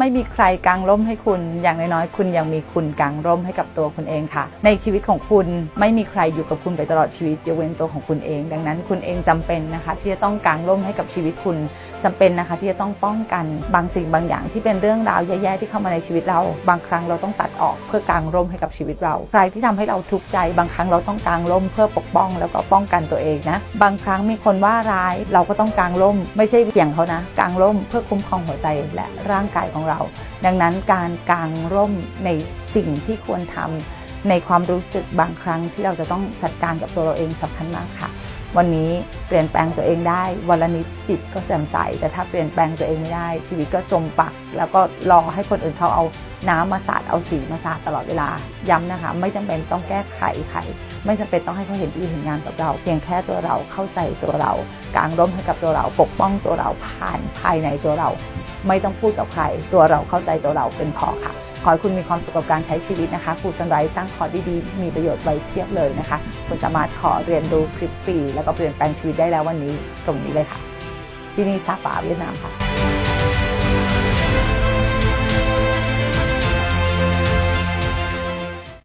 ไม่มีใครกางร่มให้คุณ อย่างน้อยๆ คุณยังมีคุณกางร่มให้กับตัวคุณเองค่ะ ในชีวิตของคุณไม่มีใครอยู่กับคุณไปตลอดชีวิตยกเว้นตัวของคุณเอง ดังนั้นคุณเองจำเป็นนะคะ ที่จะต้องกางร่มให้กับชีวิตคุณจำเป็นนะคะ ที่จะต้องป้องกันบางสิ่งบางอย่างที่เป็นเรื่องราวแย่ๆที่เข้ามาในชีวิตเรา บางครั้งเราต้องตัดออกเพื่อกางร่มให้กับชีวิตเรา ใครที่ทำให้เราทุกข์ใจบางครั้งเราต้องกางร่มเพื่อปกป้องแล้วก็ป้องกันตัวเองนะบางครั้งมีคนว่าร้ายเราก็ต้องกางร่ม ไม่ใช่เพียงเขานะกางร่มเพื่อคุ้มครองหัวใจและร่างกายของเรา ดังนั้นการกางร่มในสิ่งที่ควรทำในความรู้สึกบางครั้งที่เราจะต้องจัดการกับตัวเราเองสำคัญมากค่ะ วันนี้เปลี่ยนแปลงตัวเองได้วันละนิดจิตก็แจ่มใส แต่ถ้าเปลี่ยนแปลงตัวเองไม่ได้ ชีวิตก็จมปัก แล้วก็รอให้คนอื่นเขาเอาน้ำมาสาดเอาสีมาสาดตลอดเวลา ย้ำนะคะ ไม่จำเป็นต้องแก้ไขใครไม่จำเป็นต้องให้เขาเห็นดีเห็นงานกับเรา เพียงแค่ตัวเราเข้าใจตัวเรา กางร่มให้กับตัวเราปกป้องตัวเราผ่านภายในตัวเรา ไม่ต้องพูดกับใคร ตัวเราเข้าใจตัวเราเป็นพอค่ะ ขอให้คุณมีความสุขกับการใช้ชีวิตนะคะครูสันไรสร้างคอร์สดีๆ มีประโยชน์ไว้เทียบเลยนะคะ คุณสามารถขอเรียนรู้คลิปฟรีแล้วก็เปลี่ยนแปลงชีวิตได้แล้ววันนี้ตรงนี้เลยค่ะ ที่นี่ซาปาเวียดนามค่ะ